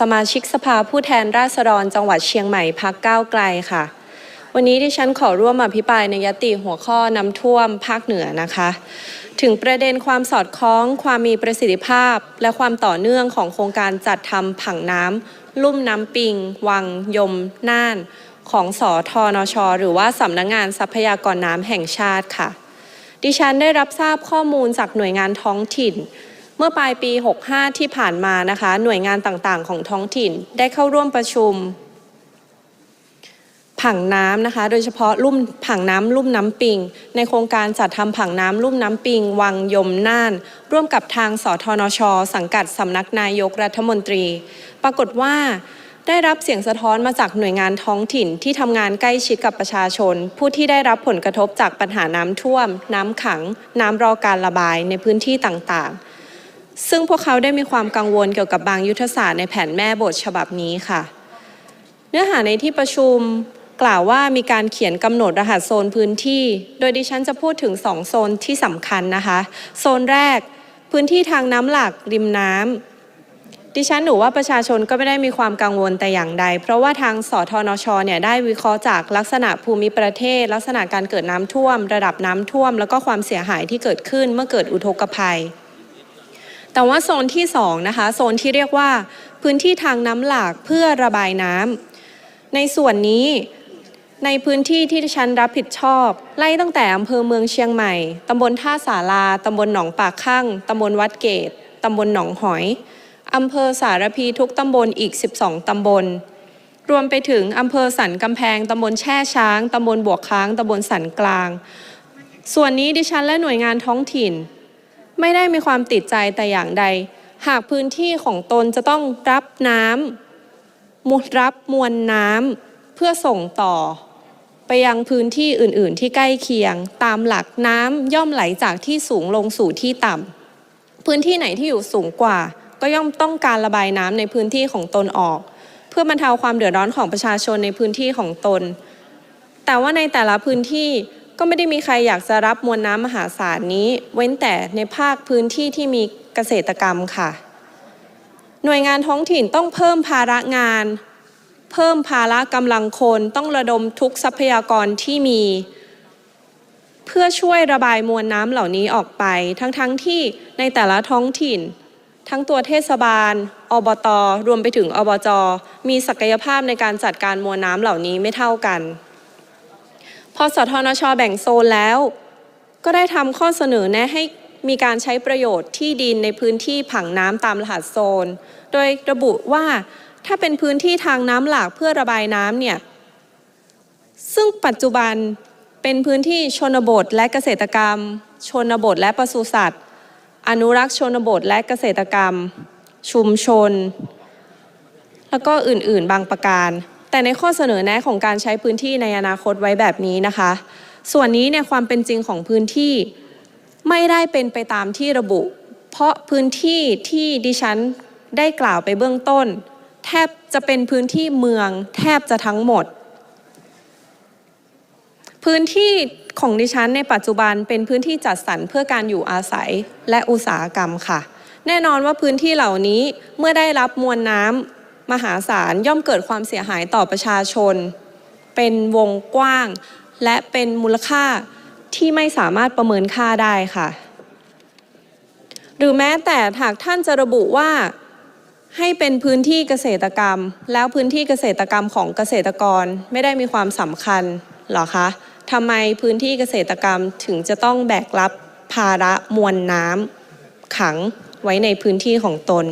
สมาชิกสภาผู้แทนราษฎรจังหวัดเชียงใหม่พักก้าวไกลค่ะ วันนี้ที่ฉันขอร่วมอภิปรายในยติหัวข้อน้ำท่วมภาคเหนือนะคะ ถึงประเด็นความสอดคล้อง ความมีประสิทธิภาพ และความต่อเนื่องของโครงการจัดทำผังน้ำลุ่มน้ำปิง วัง ยม น่าน ของสอทอนช หรือว่าสำนักงงานทรัพยากรน้ำแห่งชาติค่ะ ดิฉันได้รับทราบข้อมูลจากหน่วยงานท้องถิ่น เมื่อปลายปี 65 ที่ผ่านมานะคะ หน่วยงานต่างๆ ของท้องถิ่นได้เข้าร่วมประชุม ผังน้ำนะคะ โดยเฉพาะลุ่มผังน้ำลุ่มน้ำปิง ในโครงการจัดทำผังน้ำลุ่มน้ำปิง วังยมน่าน ร่วมกับทางสทนช สังกัดสำนักนายกรัฐมนตรี ปรากฏว่าได้รับเสียงสะท้อนมาจากหน่วยงานท้องถิ่นที่ทำงานใกล้ชิดกับประชาชน ผู้ที่ได้รับผลกระทบจากปัญหาน้ำท่วม น้ำขัง น้ำรอการระบายในพื้นที่ต่างๆ ซึ่งพวกเขาได้มีความกังวลเกี่ยวกับบางยุทธศาสตร์ในแผนแม่บทฉบับนี้ค่ะ เนื้อหาในที่ประชุมกล่าวว่ามีการเขียนกำหนดรหัสโซนพื้นที่ โดยดิฉันจะพูดถึง 2 โซนที่สำคัญนะคะ โซนแรกพื้นที่ทางน้ำหลักริมน้ำดิฉันหนูว่าประชาชนก็ไม่ได้มีความกังวลแต่อย่างใด เพราะว่าทางสทนชเนี่ยได้วิเคราะห์จากลักษณะภูมิประเทศ ลักษณะการเกิดน้ำท่วม ระดับน้ำท่วม แล้วก็ความเสียหายที่เกิดขึ้นเมื่อเกิดอุทกภัย แต่ว่าโซนที่2นะคะโซนที่เรียกว่าพื้นที่ทางน้ำหลากเพื่อระบายน้ำในส่วนนี้ในพื้นที่ที่ดิฉันรับผิดชอบ ไล่ตั้งแต่อำเภอเมืองเชียงใหม่ ตำบลท่าสาราตำบลหนองปากข้างตำบลวัดเกตตำบลหนองหอย อำเภอสารพีทุกตำบลอีก 12 ตำบล รวมไปถึงอำเภอสันกำแพง ตำบลแช่ช้าง ตำบลบวกค้าง ตำบลสันกลาง ส่วนนี้ดิฉันและหน่วยงานท้องถิ่น ไม่ได้มีความติดใจแต่อย่างใด หากพื้นที่ของตนจะต้องรับน้ำมรับมวลน้ำเพื่อส่งต่อ ไปยังพื้นที่อื่น ๆ ที่ใกล้เคียง ตามหลักน้ำย่อมไหลจากที่สูงลงสู่ที่ต่ำพื้นที่ไหนที่อยู่สูงกว่า ก็ย่อมต้องการระบายน้ำในพื้นที่ของตนออก เพื่อบรรเทาความเดือดร้อนของประชาชนในพื้นที่ของตน แต่ว่าในแต่ละพื้นที่ ก็ไม่ได้มีใครอยากจะรับมวลน้ำมหาศาลนี้ เว้นแต่ในภาคพื้นที่ที่มีเกษตรกรรมค่ะ หน่วยงานท้องถิ่นต้องเพิ่มภาระงาน เพิ่มภาระกำลังคนต้องระดมทุกทรัพยากรที่มี เพื่อช่วยระบายมวลน้ำเหล่านี้ออกไป ทั้งๆทที่ในแต่ละท้องถิ่น ทั้งตัวเทศบาล อบต รวมไปถึงอบจ มีศักยภาพในการจัดการมวลน้ำเหล่านี้ไม่เท่ากัน พอสทนชแบ่งโซนแล้ว ก็ได้ทำข้อเสนอแนะให้มีการใช้ประโยชน์ที่ดินในพื้นที่ผังน้ำตามรหัสโซน โดยระบุว่าถ้าเป็นพื้นที่ทางน้ำหลากเพื่อระบายน้ำเนี่ย ซึ่งปัจจุบันเป็นพื้นที่ชนบทและเกษตรกรรม ชนบทและปศุสัตว์ อนุรักษ์ชนบทและเกษตรกรรม ชุมชน แล้วก็อื่นๆ บางประการ แต่ในข้อเสนอแนะของการใช้พื้นที่ในอนาคตไว้แบบนี้นะคะ ส่วนนี้เนี่ยความเป็นจริงของพื้นที่ไม่ได้เป็นไปตามที่ระบุ เพราะพื้นที่ที่ดิฉันได้กล่าวไปเบื้องต้น แทบจะเป็นพื้นที่เมืองแทบจะทั้งหมด พื้นที่ของดิฉันในปัจจุบันเป็นพื้นที่จัดสรรเพื่อการอยู่อาศัยและอุตสาหกรรมค่ะ แน่นอนว่าพื้นที่เหล่านี้เมื่อได้รับมวลน้ำ มหาศาลย่อมเกิดความเสียหายต่อประชาชน เป็นวงกว้าง และเป็นมูลค่าที่ไม่สามารถประเมินค่าได้ค่ะ หรือแม้แต่หากท่านจะระบุว่าให้เป็นพื้นที่เกษตรกรรม แล้วพื้นที่เกษตรกรรมของเกษตรกรไม่ได้มีความสำคัญหรอคะทำไมพื้นที่เกษตรกรรมถึงจะต้องแบกรับภาระมวลน้ำขังไว้ในพื้นที่ของตน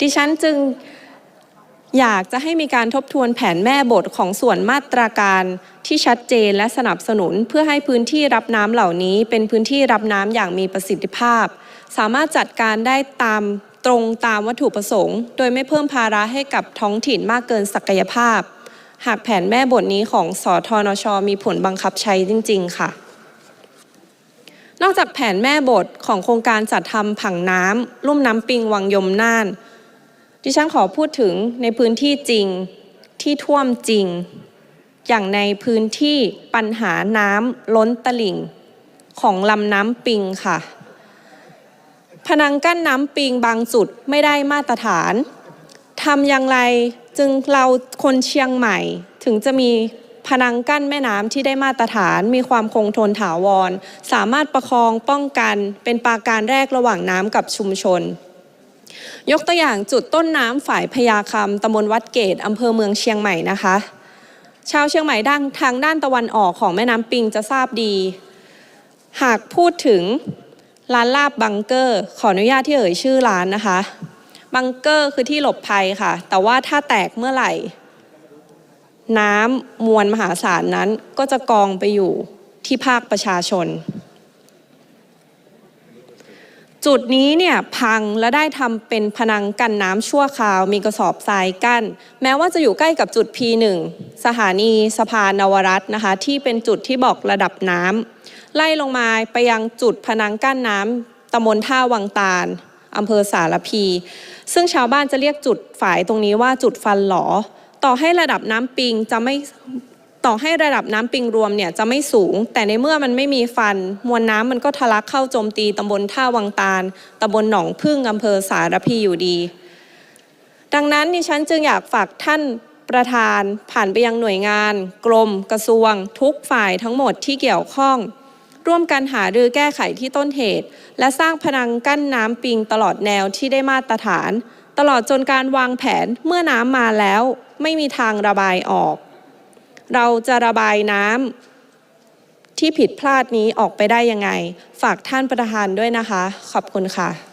ดิฉันจึงอยากจะให้มีการทบทวนแผนแม่บทของส่วนมาตราการที่ชัดเจนและสนับสนุน เพื่อให้พื้นที่รับน้ำเหล่านี้ เป็นพื้นที่รับน้ำอย่างมีประสิทธิภาพ สามารถจัดการได้ตามตรงตามวัตถุประสงค์ โดยไม่เพิ่มภาระให้กับท้องถิ่นมากเกินศักยภาพ หากแผนแม่บทนี้ของสอทอนชมีผลบังคับใช้จริง ๆ ค่ะ นอกจากแผนแม่บทของโครงการจัดทำผังน้ำลุ่มน้ำปิงวังยมน่าน ดิฉันขอพูดถึงในพื้นที่จริงที่ท่วมจริง อย่างในพื้นที่ปัญหาน้ำล้นตลิ่ง ของลำน้ำปิงค่ะ พนังกั้นน้ำปิงบางจุดไม่ได้มาตรฐานทำอย่างไรจึงเราคนเชียงใหม่ถึงจะมีพนังกั้นแม่น้ำที่ได้มาตรฐานมีความคงทนถาวร สามารถประคองป้องกันเป็นปาการแรกระหว่างน้ำกับชุมชน ยกตัวอย่างจุดต้นน้ำฝ่ายพญาคำตำบลวัดเกตอำเภอเมืองเชียงใหม่นะคะ ชาวเชียงใหม่ด้านทางด้านตะวันออกของแม่น้ำปิงจะทราบดี หากพูดถึงร้านลาบบังเกอร์ ขออนุญาตที่เอ่ยชื่อร้านนะคะบังเกอร์คือที่หลบภัยค่ะ แต่ว่าถ้าแตกเมื่อไหร่ น้ำมวลมหาศาลนั้นก็จะกองไปอยู่ที่ภาคประชาชน จุดนี้เนี่ยพังและได้ทำเป็นพนังกันน้ำชั่วคราว มีกระสอบทรายกั้น แม้ว่าจะอยู่ใกล้กับจุด P1 สถานีสะพานนวรัตน์นะคะ ที่เป็นจุดที่บอกระดับน้ำไล่ลงมาไปยังจุดพนังกั้นน้ำตำบลท่าวังตาลอำเภอสารพี ซึ่งชาวบ้านจะเรียกจุดฝายตรงนี้ว่าจุดฟันหลอ ต่อให้ระดับน้ำปิงจะไม่ ต่อให้ระดับน้ำปิงรวมเนี่ยจะไม่สูง แต่ในเมื่อมันไม่มีฟัน มวลน้ำมันก็ทะลักเข้าโจมตีตำบลท่าวังตาลตำบลหนองพึ่งอำเภอสารพีอยู่ดี ดังนั้นดิฉันจึงอยากฝากท่านประธานผ่านไปยังหน่วยงาน กรม กระทรวง ทุกฝ่ายทั้งหมดที่เกี่ยวข้อง ร่วมกันหารือแก้ไขที่ต้นเหตุ และสร้างพนังกั้นน้ำปิงตลอดแนวที่ได้มาตรฐาน ตลอดจนการวางแผนเมื่อน้ำมาแล้ว ไม่มีทางระบายออก เราจะระบายน้ำที่ผิดพลาดนี้ออกไปได้ยังไง ฝากท่านประธานด้วยนะคะ ขอบคุณค่ะ